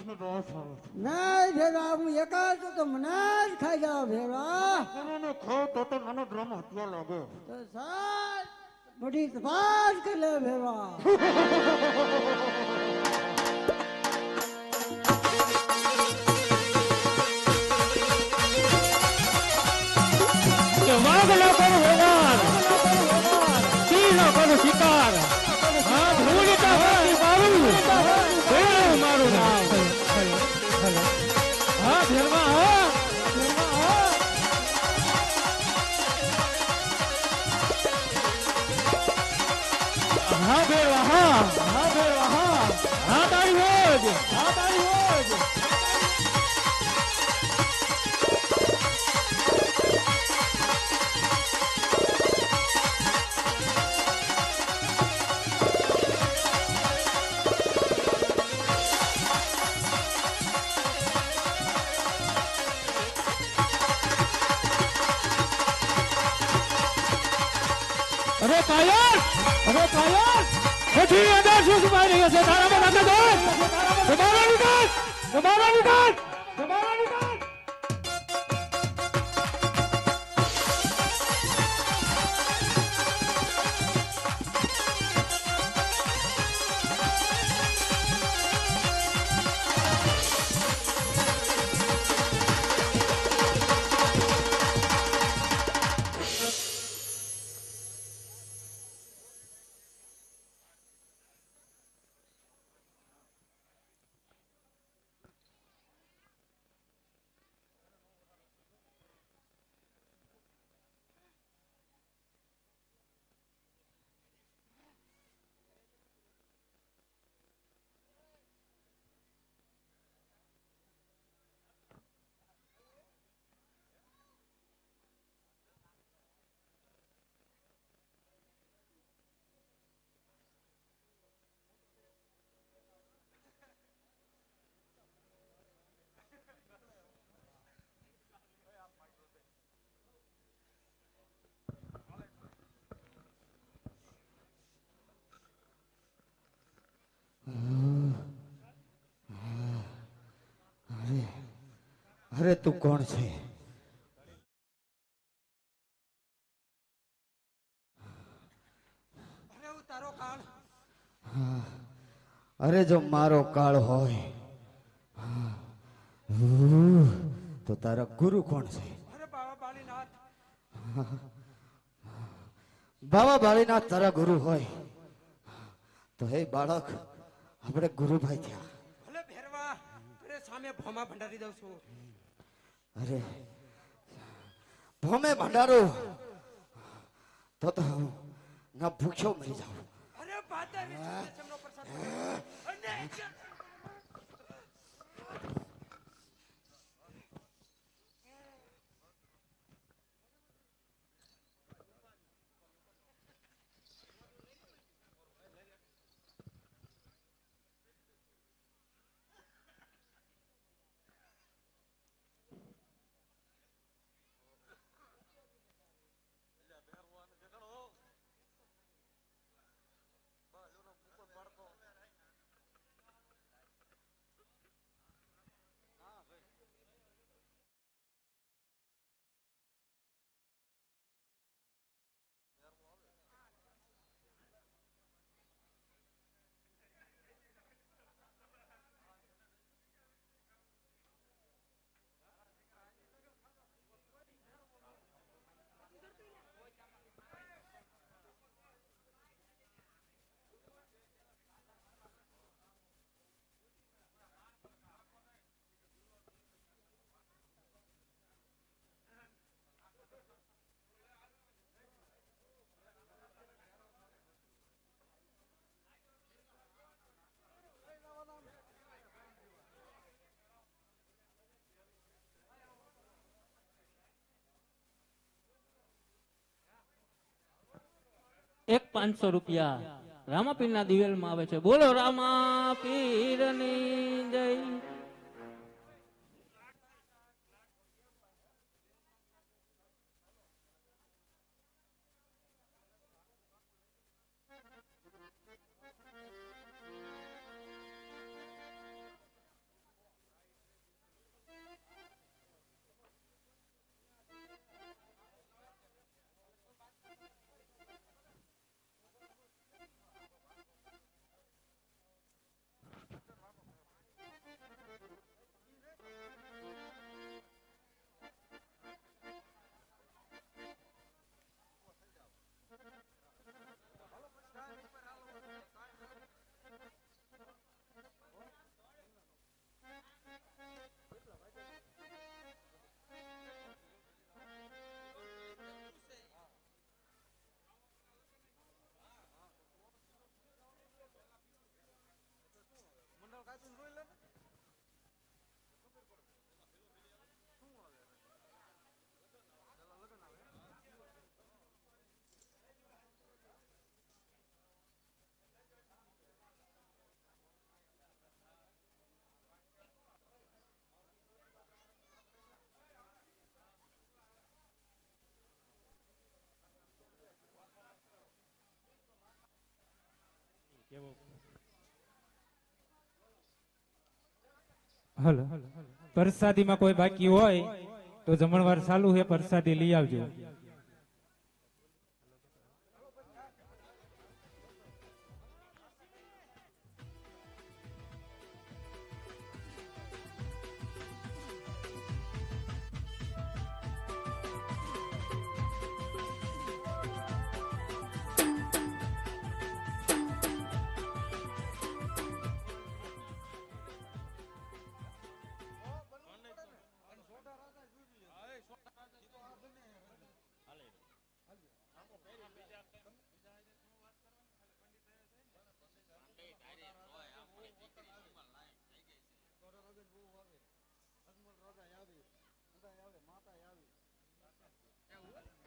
મને આવે છે નહીં ભેરા હું એકાદ છું તો મને જ ખાઈ જાવ ભેરા કોઈને ખાવ તો તો મને બ્રહ્મ હત્યા લાગે. તો સાત મોટી તપાસ કરી લે ભેરા હા ભેરવા હા હા ભેરવા હા હા તારી હોજ હા પછી અંદર શું છુપાઈ રહ્યો છે તારામાં નાખે દો તમારા વિકાસ? તમારા નિકાલ અરે તું કોણ છે? અરે જો મારો કાળ હોય તો તારા ગુરુ કોણ છે? બાબા બાળીનાથ. તારા ગુરુ હોય. તો હે બાળક આપણે ગુરુભાઈ થયા. સામે ભોમા ભંડારી દઉં છું. અરે ભોમે ભંડારો. તો તો ના ભૂખ્યો મરી જાઉં. અરે પાદર વિષ્ણુ પ્રસાદ એક પાંચસો રૂપિયા. રામાપીર ના દિવેલમાં આવે છે. બોલો રામાપીરની જય. હલો. પ્રસાદીમાં કોઈ બાકી હોય તો જમણવાર ચાલુ છે પ્રસાદી લઈ આવજો.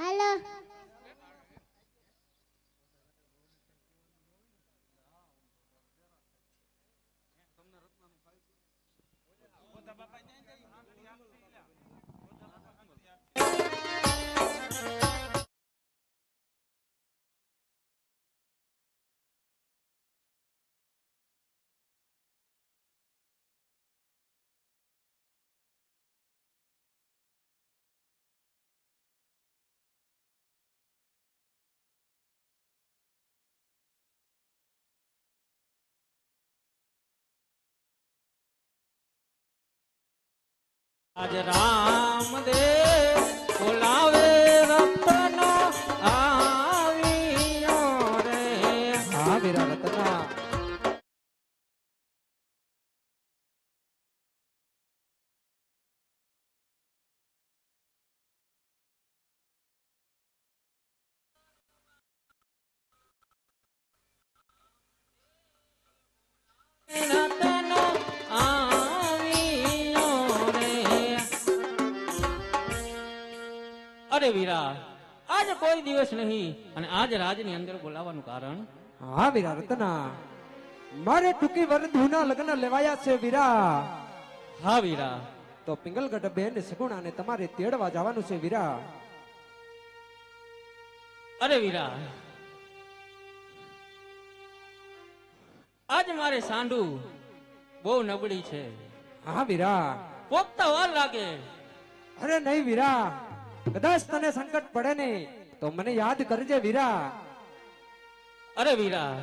હાલો આજ રામદેવ બોલાવે આજ કોઈ દિવસ નહીં. અને આજ રાજની અંદર બોલાવવાનું કારણ? હા વીરા રતના. મારે ટૂંકી વરદુના લગ્ન લેવાયા છે વીરા. હા વીરા. તો પિંગલગઢ બેન સગુણાને તમારે તેડવા જવાનું છે વીરા. અરે વીરા. આજ મારે સાંડુ બહુ નબળી છે. હા વીરા. પોપતા વાર લાગે. અરે નહીં વીરા. કદાચ તને સંકટ પડે ને તો મને યાદ કરજે વીરા. અરે વીરા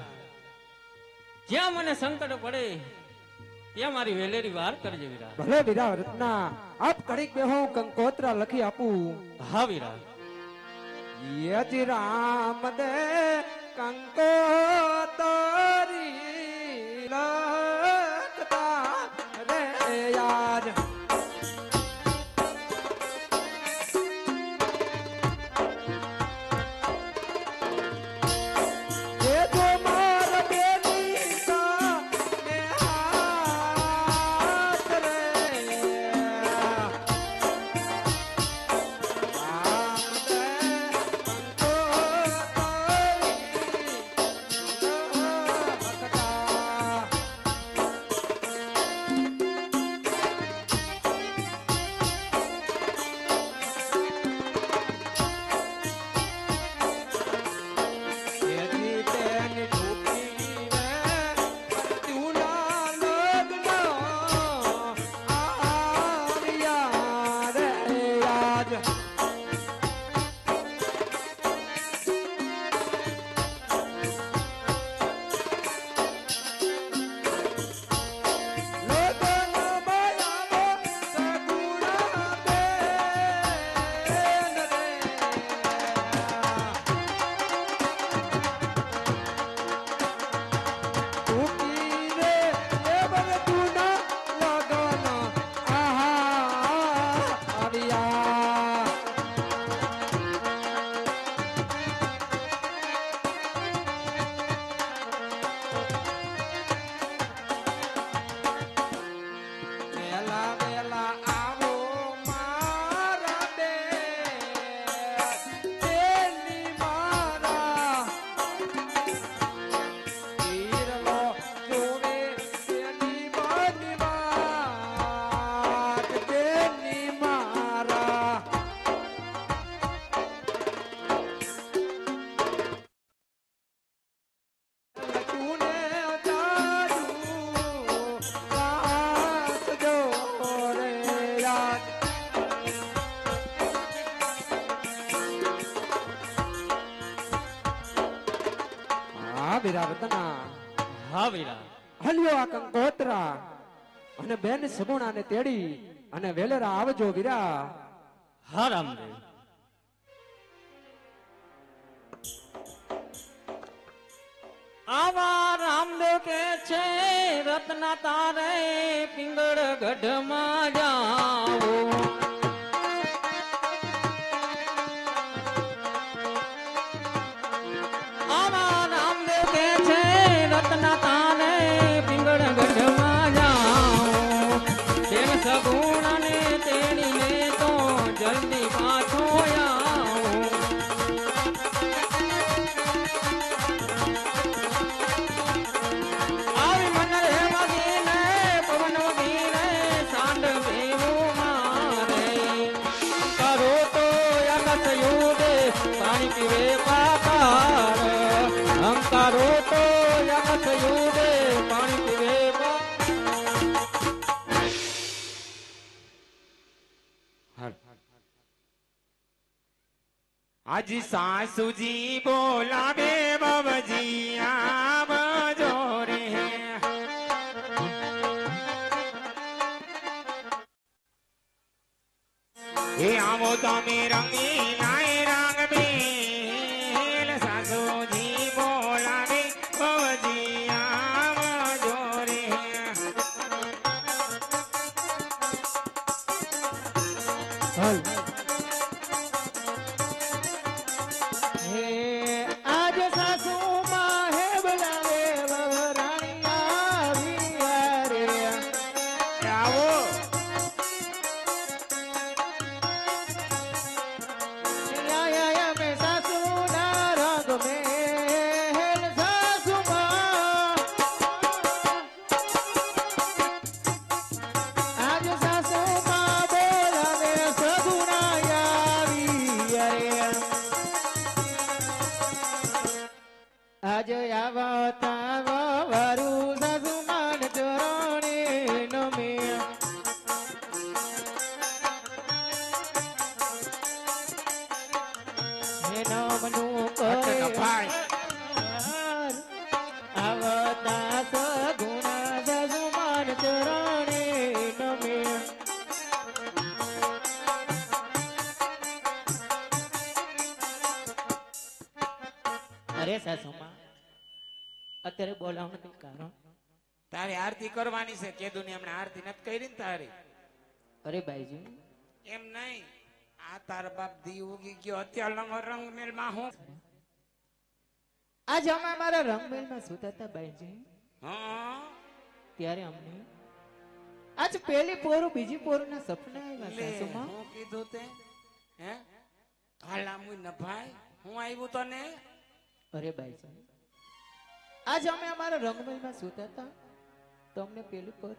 જ્યાં મને સંકટ પડે ત્યાં મારી વેલેરી વાર કરજે વીરા. ભલે વીરા રત્ના આપ કડીક બેહો કંકોત્રા લખી આપું. હા વીરા. યજ રામ દે કંકોતરી લખતા અને બેન સગુણાને તેડી અને વેલેરા આવજો વીરા. હા, રામદેવ. આવા રામદેવ કે છે, રત્ન તારે પિંગળ ગઢમાં જાઓ. આજ સાસુજી બોલાવે બાબજી આવજો રે એ આવો તમે રંગી આજ આવતા કરવાની છે? કેદુ ની હમણાં આરતી નથી કરી ને તારી? અરે ભાઈજી. એમ નહીં. આ તાર બાપ દી ઉગી ગયો. અત્યારનો રંગ મેલમાં હું? આજ અમે મારા રંગમેલમાં સુતા હતા ભાઈજી. હા. ત્યારે અમને આજ પહેલી પોરું બીજી પોરું ના સપના આવ્યા સાસુમાં હું કીધું તે? હે? કાલા મુઈ નભાઈ હું આવ્યું તને? અરે ભાઈજી. આજ અમે અમારા રંગમેલમાં સુતા હતા. તો અમને પેલી પર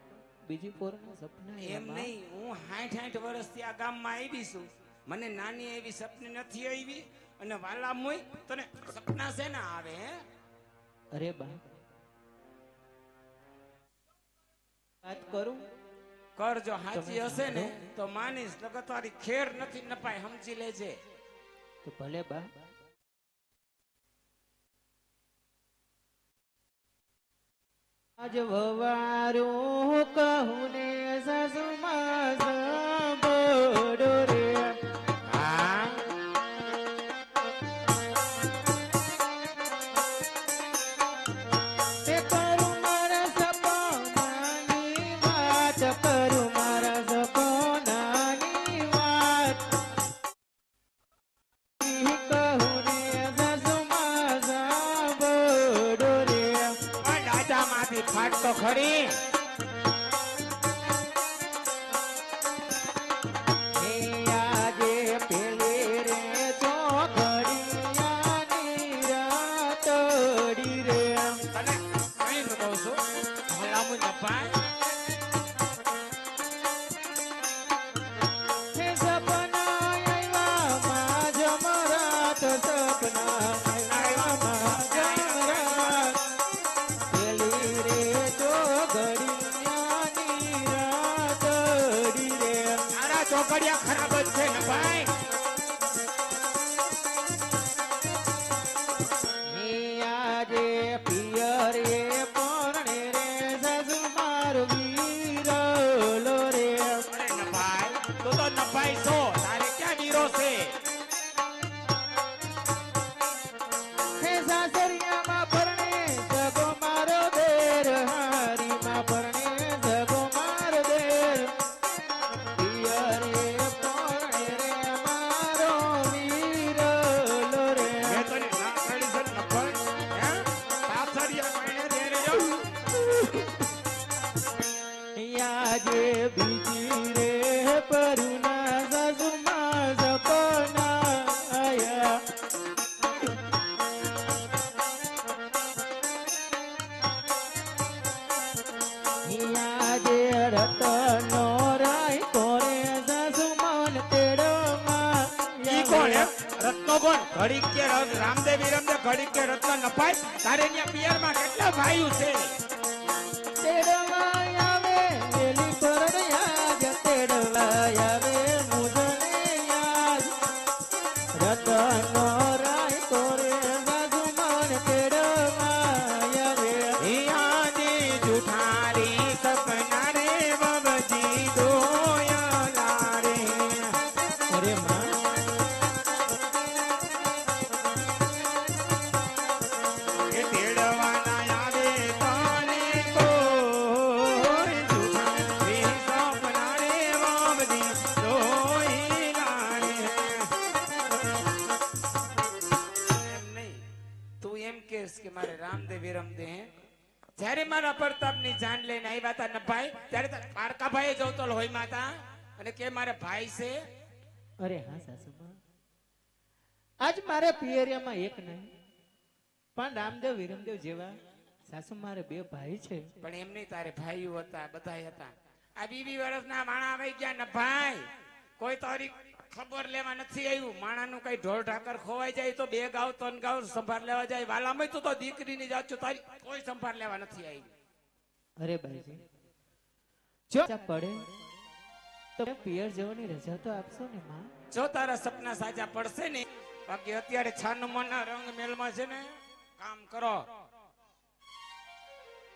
બીજી પોર સપના એમ નહીં હું હાઠ હાઠ વર્ષથી આ ગામમાં આવી છું. મને નાની એવી સપની નથી આવી અને વાલા મોય તને સપના છે ને આવે હે? અરે બા. વાત કરું? કર જો હાચી હશે ને? તો માનીશ તારી ખેર નથી નપાય સમજી લેજે. તો ભલે બા. આજ વવારું કહું ને સાસુમાં Ready? ચોકડિયા ખરાબ જ છે ને ભાઈ? નભાઈ તારે ત્યાં પિયરમાં કેટલા ભાઈઓ છે? જ્યારે મારા પ્રતાપની જાન લઈને આવ્યા હતા નભાઈ. ત્યારે તારા પારકાભાઈએ જવતો હોય માતા. અને કે મારે ભાઈ છે? અરે હા સાસુમાં આજ મારે પિયરિયામાં એક નહીં. પણ રામદેવ વિરમદેવ જેવા સાસુ મારે બે ભાઈ છે. પણ એમ નહીં તારે ભાઈઓ હતા બધા હતા. આ બીબી વર્ષના માણા આવી ગયા નભાઈ કોઈ તારી ખબર લેવા નથી આવ્યું. માણાનું કઈ ઢોર ઢાકર ખોવાઈ જાય તો બે ગાવ ત્રણ ગાવ સંભાળ લેવા જાય. વાલામાં તું તો દીકરીની જાત છો તારી. કોઈ સંભાળ લેવા નથી આવી. અરે ભાઈજી જો પડે તો પિયર જવાની રજા તો આપશો ને માં? જો તારા સપના સાચા પડશે ને બાકી અત્યારે છાનુમાના રંગ મેલમાં છે ને કામ કરો.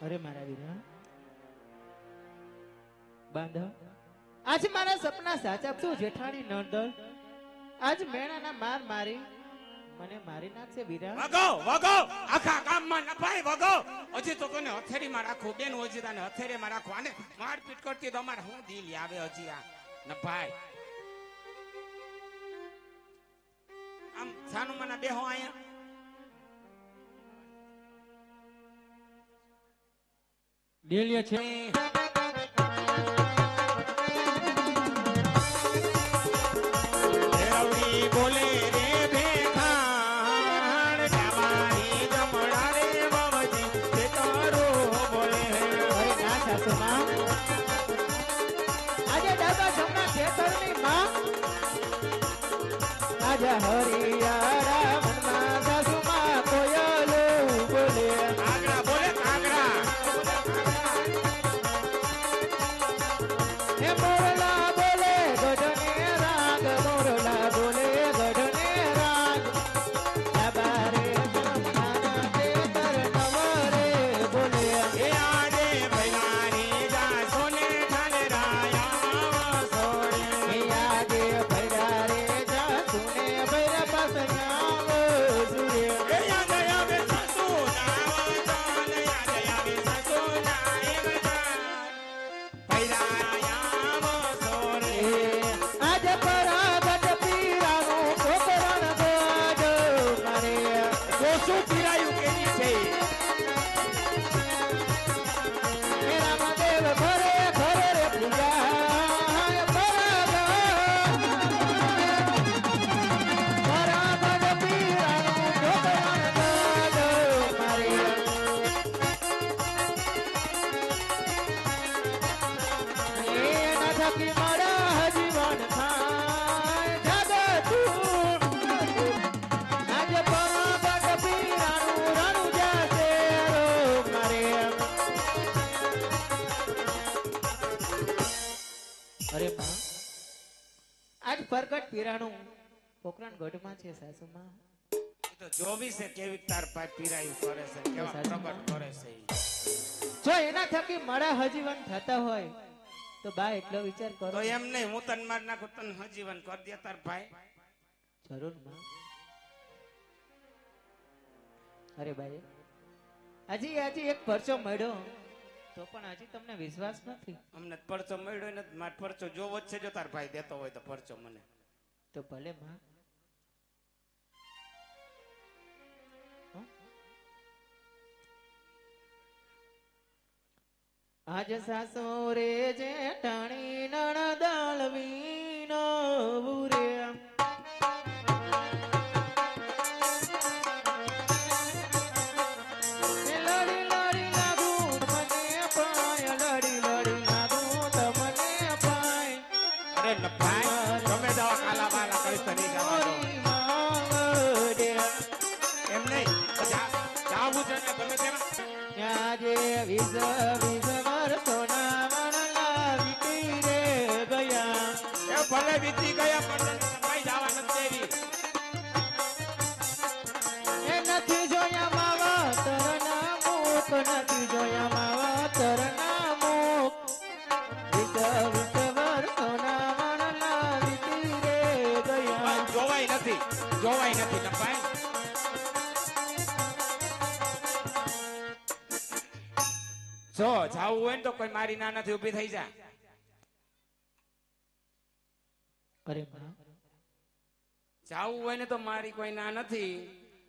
અરે મારા વીરા બાંધવ આજ મારા સપના સાચા તું જેઠાણી નંદલ આજ મેણાના માર મારી મને મારી નાખશે વીરા વગો વગો. આખા ગામમાં નભાઈ વગો. હજી તો તને હથેળીમાં રાખું. બેન હજી તને હથેળીમાં રાખું. આને મારપીટ કરતી તો અમારે હું દિલ આવે હજી આ નફાય? આમ સાનું મને બેહો અહીંયા. ડેલિયા છે. આજે હરિયારા છે સાસુમાં તો જોવી છે કેવી તાર પાય પીરાયું કરે છે કેવા પ્રગટ કરે છે જો એના થકી મારા હજીવન થતા હોય તો બા એટલો વિચાર તો એમ નહીં હું તને માર નાખું તને હજીવન કરી દે તાર ભાઈ. જરૂરમાં. અરે ભાઈ હજી હજી એક પરચો મળ્યો. તો પણ હજી તમને વિશ્વાસ નથી? અમને પરચો મળ્યો ને માર પરચો જોવો જ છે જો તાર ભાઈ દેતો હોય તો પરચો મને. તો ભલે માં. તો સાસોરે ગાવા દો. ઓરી માવડે એમ નહીં જા- જાવું છે ને ગમે તેમાં આજે વિઝ વિઝ જો હોય ને તો કોઈ મારી ના નથી ઊભી થઈ જા. અરે જાવું હોય ને તો મારી કોઈ ના નથી.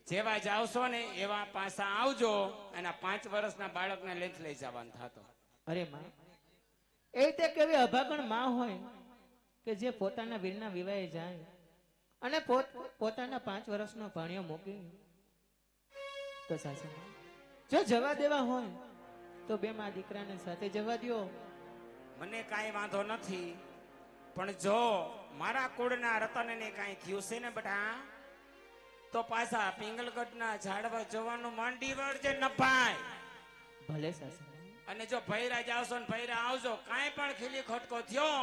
જેવા જાવશો ને એવા પાછા આવજો અને પાંચ વર્ષના બાળકને લેન્થ લઈ જવાનું થતો. અરે માં એ રીતે કેવી અભાગણમાં હોય કે જે પોતાના વીરના વિવાહે જાય અને પોત પોતાના પાંચ વર્ષનો ભણ્યો મૂકી. તો સાસુ જો જવા દેવા હોય તો બે માં દીકરાને સાથે જવા દ્યો. મને કાંઈ વાંધો નથી પણ જો મારા કુળના રતનને કાંઈ થયું છે ને બેટા તો પાછા પિંગલગઢના ઝાડવા જવાનું માંડી વળજે નભાઈ ભલે સાસુ અને જો ભૈરા જાવશો ને ભૈરા આવજો કાંઈ પણ ખીલી ખટકો થયો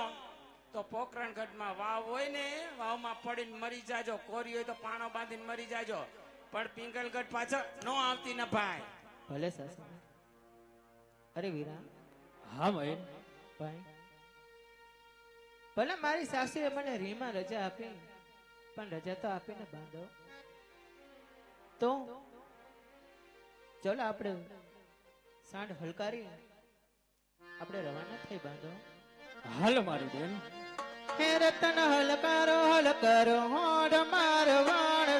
તો પોકરણગઢમાં વાવ હોય ને વાવમાં પડીને મરી જાજો કોરી હોય તો પાણો બાંધીને મરી જાજો. પણ પિંગલગઢ પાછળ નો આવતી ન ભલે સાસુ. અરે વીરા. હા મહેન ભાઈ. ભલે મારી સાસુએ મને રીમાં રજા આપી પણ રજા તો આપીને બાંધો. તો ચલો આપણે સાંડ હલકારી આપણે રવાના થઈ બાંધો. હાલ મારી બેન. હે રતન હલકારો હલકારો હોડ માર વાણ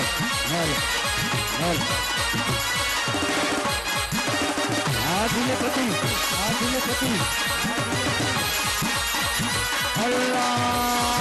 હાલો હાલો હાલો આ ધીલેપતિ આ ધીલેપતિ અલ્લાહ અકબર અકબર